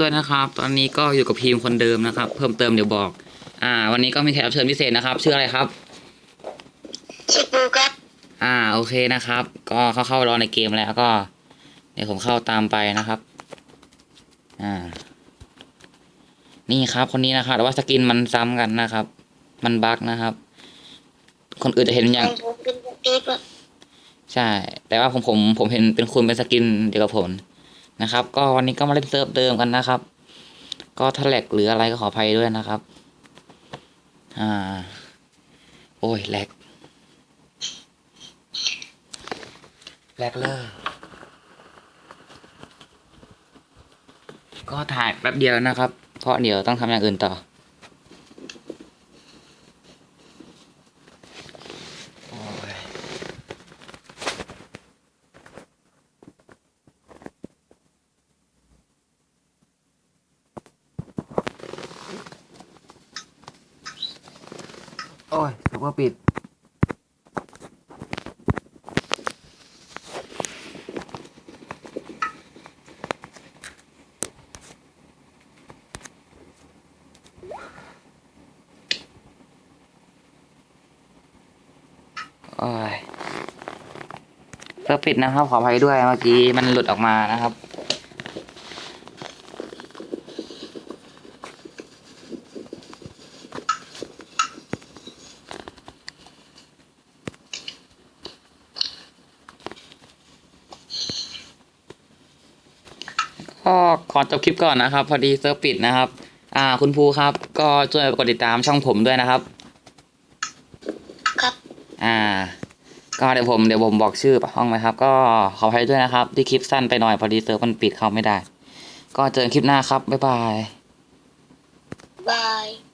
ด้วยนะครับ ตอนนี้ก็อยู่กับพีมคนเดิมนะครับ เพิ่มเติมเดี๋ยวบอก อ่า วันนี้ก็มีแขกรับเชิญพิเศษนะครับ ชื่ออะไรครับชิปูครับอ่า โอเคนะครับ ก็เข้าเข้ารอในเกมแล้วก็เดี๋ยวผมเข้าตามไปนะครับ อ่า นี่ครับ คนนี้นะครับแต่ว่าสกินมันซ้ำกันนะครับ มันบั๊กนะครับ คนอื่นจะเห็นอย่างของผมเป็นสตีฟอะใช่ แต่ว่าผมผมผมเห็นเป็นคุณเป็นสกินเดียวกับผม นะครับ ก็วันนี้ก็มาเล่นเซิร์ฟเดิมกันนะครับ ก็ถ้าแหลกหรืออะไรก็ขออภัยด้วยนะครับ อ่า โอ้ยแลกแลกเลยก็ถ่ายแป๊บเดียวนะครับ เพราะเดี๋ยวต้องทำอย่างอื่นต่อ โอ้ย โอ้ยถูกว่าปิด โอ้ยเพื่อปิดนะครับ ขออภัยด้วยเมื่อกี้มันหลุดออกมานะครับ ก็ขอจบคลิปก่อนนะครับ พอดีเซิร์ฟปิดนะครับ อ่า คุณภูครับ ก็ช่วยกดติดตามช่องผมด้วยนะครับ ครับ อ่า ก็เดี๋ยวผมเดี๋ยวผมบอกชื่อห้องนะครับ ก็ขออภัยด้วยนะครับ ที่คลิปสั้นไปหน่อยพอดีเซิร์ฟมันปิดเข้าไม่ได้ ก็เจอกันคลิปหน้าครับบ๊ายบายบาย